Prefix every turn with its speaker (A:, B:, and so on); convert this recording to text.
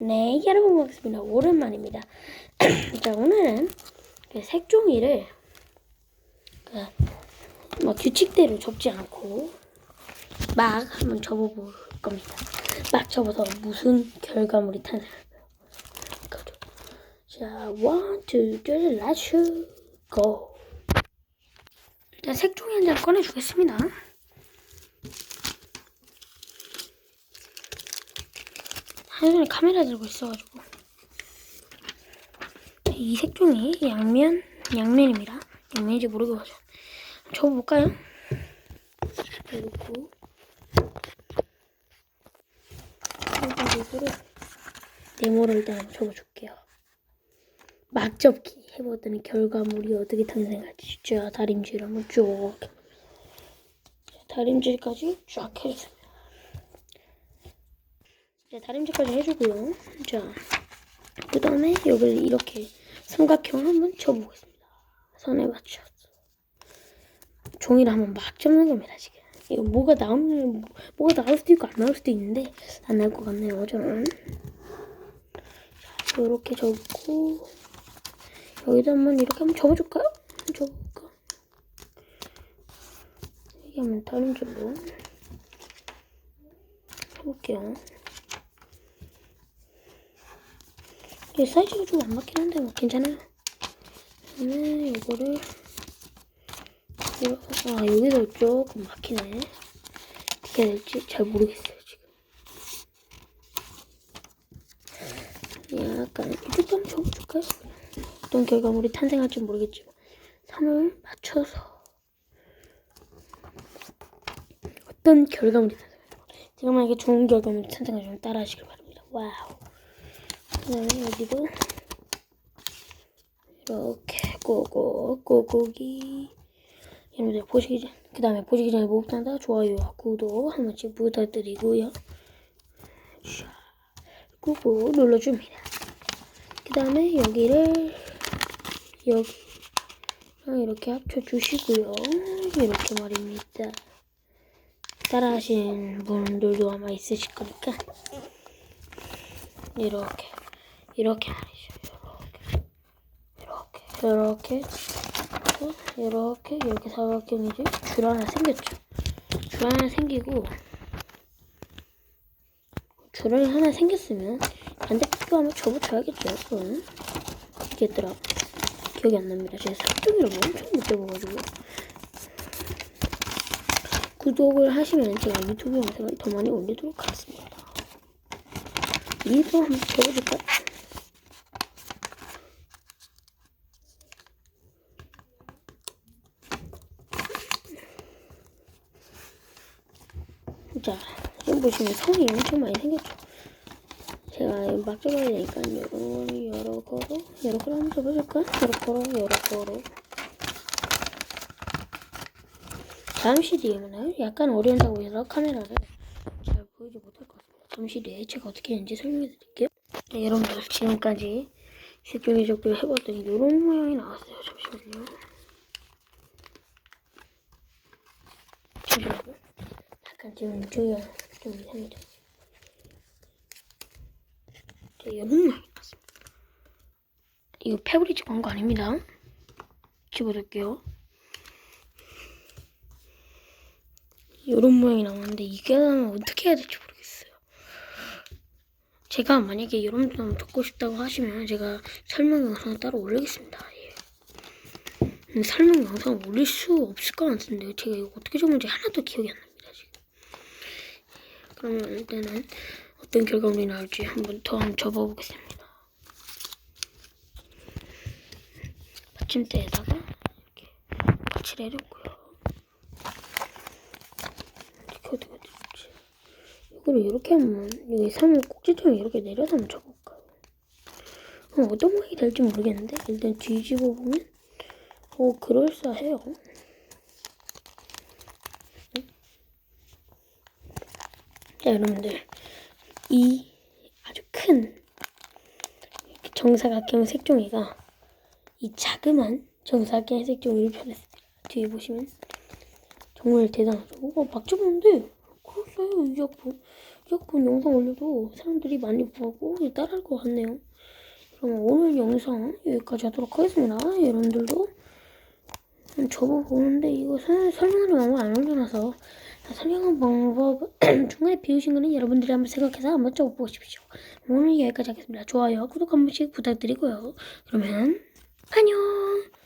A: 네, 여러분 반갑습니다. 오랜만입니다. 자, 오늘은 그 색종이를 그, 뭐 규칙대로 접지 않고 막 한번 접어볼 겁니다. 막 접어서 무슨 결과물이 탄생할까요? 자, one, two, three, let's go. 일단 색종이 한 장 꺼내주겠습니다. 한 손에 카메라 들고 있어가지고 이 색종이 양면 양면입니다. 양면인지 모르겠어요. 접어볼까요? 그리고 네모를 일단 접어줄게요. 막 접기 해보더니 결과물이 어떻게 탄생할지 자 다림질 한번 쭉 자, 다림질까지 쫙 해주세요. 자, 다림질까지 해주고요. 자, 그 다음에 여기를 이렇게 삼각형 한번 접어보겠습니다. 선에 맞춰서. 종이를 한번 막 접는 겁니다, 지금. 이거 뭐가 나오면, 뭐가 나올 수도 있고 안 나올 수도 있는데, 안 나올 것 같네요, 저는. 자, 이렇게 접고, 여기다 한번 이렇게 한번 접어줄까요? 접어볼까? 이게 한번 다림질로 해볼게요. 이 사이즈가 좀 안 맞긴 한데 뭐 괜찮아요. 그다음에 이거를 이렇게 아 여기도 조금 막히네. 어떻게 해야 될지 잘 모르겠어요 지금. 약간 이쪽도 한번 접어줄까요? 어떤 결과물이 탄생할지 모르겠지만 3을 맞춰서 어떤 결과물이 탄생할지 제가 만약에 좋은 결과물이 탄생하면 따라하시길 바랍니다. 와우. 그다음에 여기도 이렇게 꼬고 꼬고기 여러분들 보시기 전 그 다음에 보시기 전에 목단다 좋아요와 구독 한 번씩 부탁드리고요. 자, 꾹꾹 눌러줍니다. 그 다음에 여기를 여기 이렇게 합쳐주시고요. 이렇게 말입니다. 따라하신 분들도 아마 있으실 거니까 이렇게 이렇게 말이죠. 이렇게 이렇게 이렇게 이렇게 이렇게 사각형이지 줄 하나 생겼죠. 줄 하나 생기고 줄이 하나 생겼으면 반대쪽도 한번 접어줘야겠죠. 그건 있겠더라. 기억이 안 납니다. 제가 색종이를 엄청 못 접어가지고 구독을 하시면 제가 유튜브 영상을 더 많이 올리도록 하겠습니다. 이거 한번 접어줄까요? 자, 지금 보시면 성이 엄청 많이 생겼죠? 제가 접어야 되니까 요거 여러 거로 여러 거로 한번 접어줄까? 여러 거로 여러 거로 잠시 뒤에는 약간 어려운다고 해서 카메라를 잘 보이지 못할 것 같습니다. 잠시 뒤에 제가 어떻게 했는지 설명해 드릴게요. 네, 여러분들 지금까지 색종이 적도 해봤더니 이런 모양이 나왔어요. 잠시만요. 잠시만요. 지금 이쪽이 좀 이상해져. 자, 이런 모양이 나왔습니다. 이거 페브리즈 광고 아닙니다. 집어줄게요. 이런 모양이 나왔는데 이게 어떻게 해야 될지 모르겠어요. 제가 만약에 좀 듣고 싶다고 하시면 제가 설명 영상 따로 올리겠습니다. 예. 설명 영상 올릴 수 없을 것 같은데 제가 이거 어떻게 적는지 하나도 기억이 안. 예. 그러면 일단은 어떤 결과물이 나올지 한번 더 한번 접어보겠습니다. 받침대에다가 이렇게 같이 내렸고요. 이렇게 어떻게 되지? 이거를 이렇게 하면 여기 3을 꼭지점에 이렇게 내려서 한번 쳐볼까요? 그럼 어떤 모양이 될지 모르겠는데 일단 뒤집어 보면 어 그럴싸해요. 자 여러분들 이 아주 큰 정사각형 색종이가 이 자그만 정사각형 색종이를 펴냈습니다. 뒤에 보시면 정말 대단하죠. 어, 막 접었는데 그럴싸해요 이 작품. 무조건 영상 올려도 사람들이 많이 보고 따라할 것 같네요. 그럼 오늘 영상 여기까지 하도록 하겠습니다. 여러분들도 접어보는데 이거 설- 설명하는 방법 안 올려놔서 설명한 방법 중간에 비우신 거는 여러분들이 한번 생각해서 한번 적어보십시오. 오늘 여기까지 하겠습니다. 좋아요, 구독 한 번씩 부탁드리고요. 그러면 안녕!